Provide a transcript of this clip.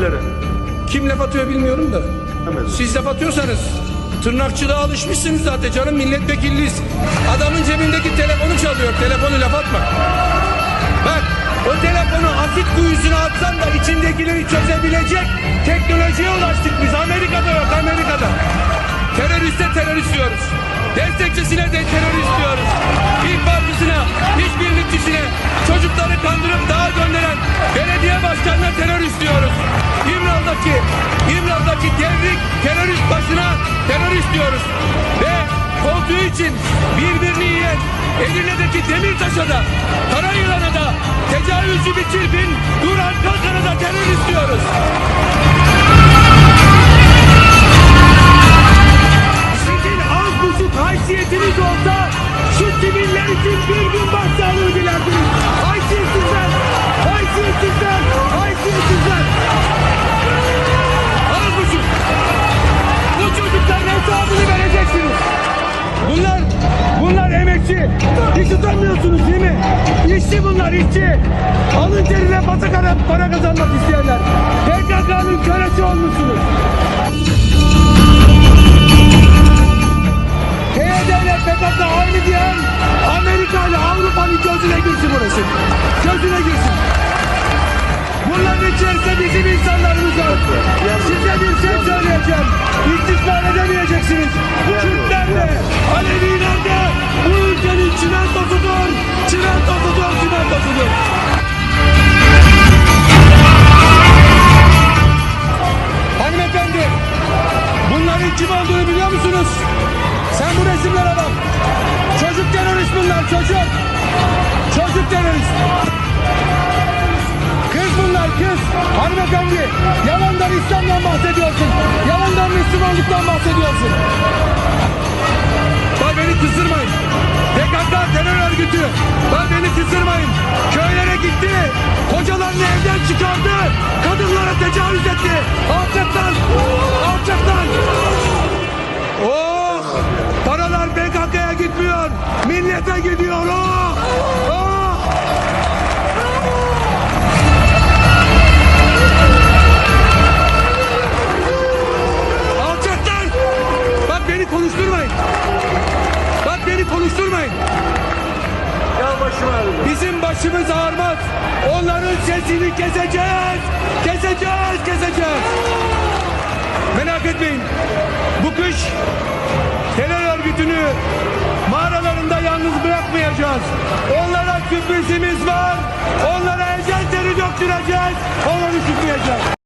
birileri. Kim laf atıyor bilmiyorum da. Hemen. Siz laf atıyorsanız tırnakçılığa alışmışsınız zaten canım milletvekilliyiz. Adamın cebindeki telefonu çalıyor. Telefonu laf atma. Bak o telefonu asit kuyusuna atsan da içindekileri çözebilecek teknolojiye ulaştık biz. Amerika'da yok Amerika'da. Teröriste terörist diyoruz. Destekçisine de terörist diyoruz. Partisine, işbirlikçisine, çocukları kandırıp dağa gönderen belediye başkanına terörist diyoruz. İmralı'daki, İmralı'daki devrik terörist başına terörist diyoruz. Ve koltuğu için birbirini yiyen Edirne'deki Demirtaş'a da, Karayılan'a da, tecavüzcü bir çirkin Duran Kalkan'a da terörist diyoruz. Sizin az buçuk haysiyetiniz olsa Hiç utanmıyorsunuz değil mi? İşçi bunlar, işçi. Alın terine batakara para kazanmak isteyenler. PKK'nın kölesi olmuşsunuz. İle PKK aynı diyen Amerika ile Avrupa'nın gözüne girsin burası. Gözüne girsin. Bunların içerisinde bizim insanlarımız var. Size bir şey çimentosudur. Çimentosudur, çimentosudur. Hanımefendi, bunların kim olduğunu biliyor musunuz? Sen bu resimlere bak. Çocuk terörist bunlar, çocuk. Çocuk terörist. Kız bunlar, kız. Hanımefendi, yalandan İslam'dan bahsediyorsun. Yalandan Müslümanlıktan bahsediyorsun. Bak beni kızdırmayın. Bak beni Bizim başımız ağrımaz. Onların sesini keseceğiz. Keseceğiz, keseceğiz. Merak etmeyin. Bu kış terör örgütünü mağaralarında yalnız bırakmayacağız. Onlara sürprizimiz var. Onlara ecel teri döktüreceğiz. Onları tutmayacağız.